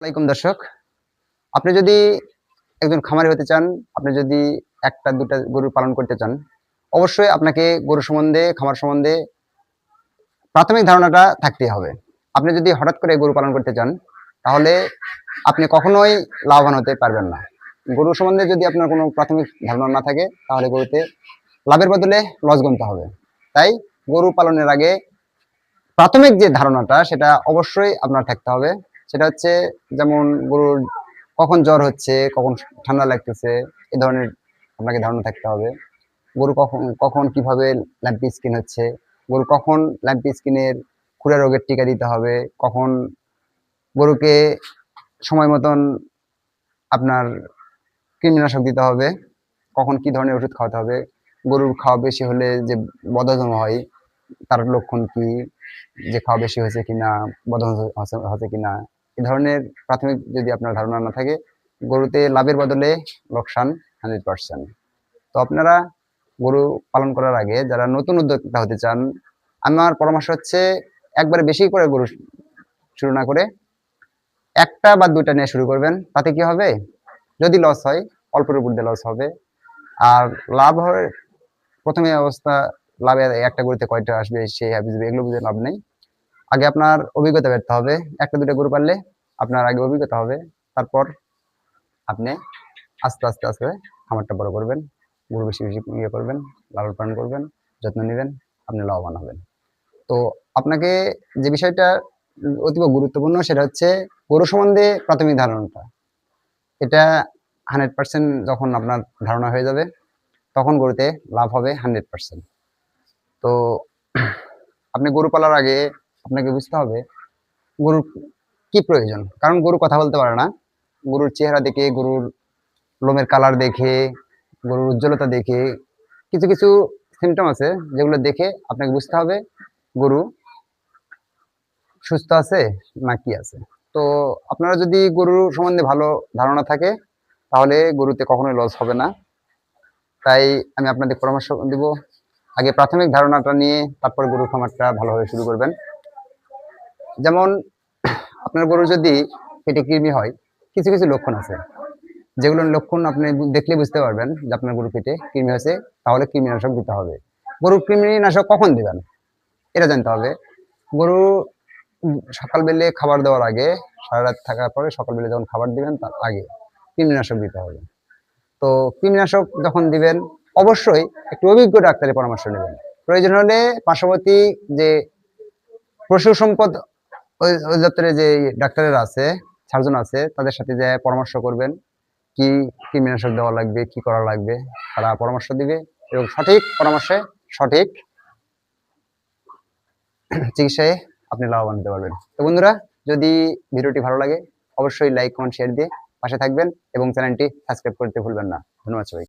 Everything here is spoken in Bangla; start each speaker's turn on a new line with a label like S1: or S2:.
S1: আসসালামাইকুম দর্শক। আপনি যদি একজন খামারি হতে চান, আপনি যদি একটা, দুটা গরু পালন করতে চান, অবশ্যই আপনাকে গরু সম্বন্ধে, খামার সম্বন্ধে প্রাথমিক ধারণাটা থাকতে হবে। আপনি যদি হঠাৎ করে গরু পালন করতে চান, তাহলে আপনি কখনোই লাভবান হতে পারবেন না। গরু সম্বন্ধে যদি আপনার কোনো প্রাথমিক ধারণা না থাকে, তাহলে গরুতে লাভের বদলে লস গুনতে হবে। তাই গরু পালনের আগে প্রাথমিক যে ধারণাটা, সেটা অবশ্যই আপনার থাকতে হবে। সেটা হচ্ছে যেমন গরুর কখন জ্বর হচ্ছে, কখন ঠান্ডা লাগতেছে, এ ধরনের আপনাকে ধারণা থাকতে হবে। গরু কখন কখন কীভাবে ল্যাম্পি স্কিন হচ্ছে, গরু কখন ল্যাম্পি স্কিনের খুরা রোগের টিকা দিতে হবে, কখন গরুকে সময় মতন আপনার কৃমিনাশক দিতে হবে, কখন কি ধরনের ওষুধ খাওয়াতে হবে, গরুর খাওয়া বেশি হলে যে বদহজম হয়, তার লক্ষণ কি, যে খাওয়া বেশি হয়েছে কিনা, বদহজম হচ্ছে- কিনা এই ধরনের প্রাথমিক যদি আপনার ধারণা না থাকে, গরুতে লাভের বদলে লোকসান হান্ড্রেড পার্সেন্ট। তো আপনারা গরু পালন করার আগে যারা নতুন উদ্যোক্তা হতে চান, আমার পরামর্শ হচ্ছে একবারে বেশি করে গরু শুরু না করে একটা বা দুইটা নিয়ে শুরু করবেন, তাতে কি হবে? যদি লস হয়, অল্পের উপর দিয়ে লস হবে। আর লাভ হয়, প্রথমে অবস্থা, লাভে একটা গরুতে কয়টা আসবে, সেই এগুলো বুঝে লাভ নেই। আগে আপনার অভিজ্ঞতা বেরতে হবে। একটা দুটো গরু পারলে আপনার আগে অভিজ্ঞতা হবে। তারপর আপনি আস্তে আস্তে আস্তে খামারটা বড় করবেন, গরু বেশি বেশি ইয়ে করবেন, লালন পালন করবেন, যত্ন নেবেন, আপনি লাভবান হবেন। তো আপনাকে যে বিষয়টা অতীব গুরুত্বপূর্ণ সেটা হচ্ছে গরু সম্বন্ধে প্রাথমিক ধারণাটা। এটা হান্ড্রেড পার্সেন্ট যখন আপনার ধারণা হয়ে যাবে, তখন গরুতে লাভ হবে হান্ড্রেড পার্সেন্ট। তো আপনি গরু পালার আগে আপনাকে বুঝতে হবে গরুর কি প্রয়োজন। কারণ গরু কথা বলতে পারে না। গরুর চেহারা দেখে, গরুর লোমের কালার দেখে, গরুর উজ্জ্বলতা দেখে কিছু কিছু সিমটম আছে যেগুলো দেখে আপনাকে বুঝতে হবে গরু সুস্থ আছে না কি আছে। তো আপনারা যদি গরুর সম্বন্ধে ভালো ধারণা থাকে, তাহলে গরুতে কখনোই লস হবে না। তাই আমি আপনাদের পরামর্শ দিব। আগে প্রাথমিক ধারণাটা নিয়ে তারপর গরুর খামারটা ভালোভাবে শুরু করবেন। যেমন আপনার গরু যদি পেটে কৃমি হয়, কিছু কিছু লক্ষণ আছে। যেগুলো লক্ষণ আপনি দেখলে বুঝতে পারবেন যে আপনার গরু পেটে কৃমি হয়েছে, তাহলে কৃমিনাশক দিতে হবে। গরুর কৃমিনাশক কখন দিবেন? এটা জানতে হবে। গরু সকালবেলে খাবার দেওয়ার আগে সারা রাত থাকার পরে সকালবেলা যখন খাবার দিবেন, তার আগে কৃমিনাশক দিতে হবে। তো কৃমিনাশক যখন দিবেন, অবশ্যই একটু অভিজ্ঞ ডাক্তারের পরামর্শ নেবেন। প্রয়োজন হলে পার্শ্ববর্তী যে পশু সম্পদ ওই- অধিদপ্তরে যে ডাক্তারেরা আছে, সার্জন আছে, তাদের সাথে যে পরামর্শ করবেন, কি কৃমিনাশক দেওয়া লাগবে, কি করা লাগবে, তারা পরামর্শ দিবে এবং সঠিক পরামর্শে সঠিক চিকিৎসায় আপনি লাভবান হতে পারবেন। তো বন্ধুরা, যদি ভিডিওটি ভালো লাগে, অবশ্যই লাইক কমেন্ট শেয়ার দিয়ে পাশে থাকবেন এবং চ্যানেলটি সাবস্ক্রাইব করতে ভুলবেন না। ধন্যবাদ সবাই